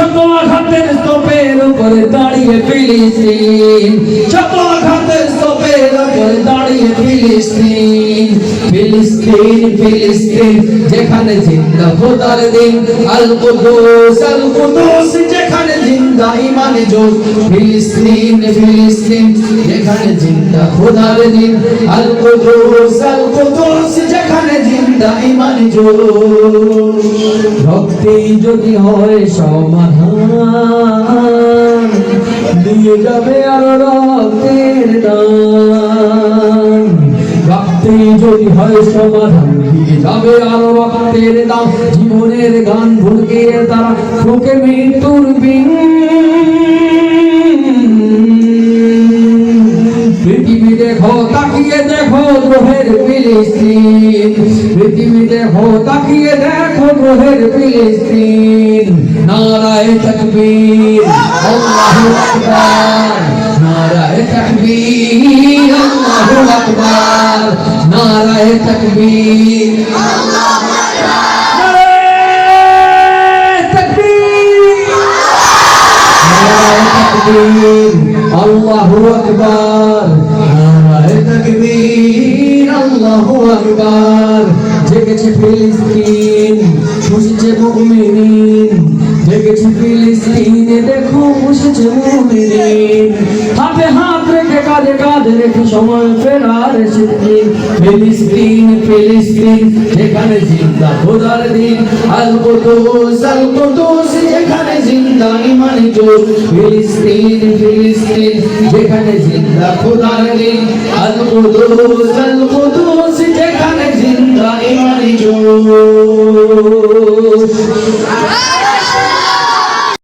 শত আঘাতের স্তূপের উপরে দাঁড়িয়ে ফিলিস্তিন শত আঘাতের স্তূপের উপরে দাঁড়িয়ে ফিলিস্তিন ফিলিস্তিন ফিলিস্তিন যেখানে জিন্দা খোদার দিন আল কুদুস আল কুদুস ইমানে জোশ ফিলিস্তিন ফিলিস্তিন, যেখানে জিন্দা খোদার দিন। আল কুদুস আল কুদুস, যেখানে জিন্দা ভক্তি যদি হয় সমাধান, দিয়ে যাবে আরও রক্তের দান। ভক্তি যদি হয় সমাধান, দিয়ে যাবে আরও রক্তের দাম জীবনের গান ভুলকে তারা ঠোকে মৃত্যুর বিন পৃথিবী দেখো, তাকিয়ে দেখো গ্রহের ফিলিস্তিন পৃথিবী দেখো, তাকিয়ে দেখো গ্রহের ফিলিস্তিন নারায় তকবীর, আল্লাহু আকবার। নারায় তকবীর, আল্লাহু আকবার। নারায় তকবীর। নারায়ে আল্লাহু আকবার। নারায়ে তাকবীর, আল্লাহু আকবার। জেগেছে ফিলিস্তিন, খুশিছে মুমিনিন। জেগেছে ফিলিস্তিনে দেখো, খুশিছে মুমিনিন। রেখে কাঁধে কাঁধ রেখে সময় ফেরার এসেছে ফিলিস্তিন ফিলিস্তিন, যেখানে জিন্দা খোদার দিন। আল কুদুস আল কুদুস যেখানে জিন্দা ইমানি জোর। ফিলিস্তিন ফিলিস্তিন, যেখানে জিন্দা খোদার দিন। আল কুদুস আল কুদুস যেখানে জিন্দা ইমানি জোর।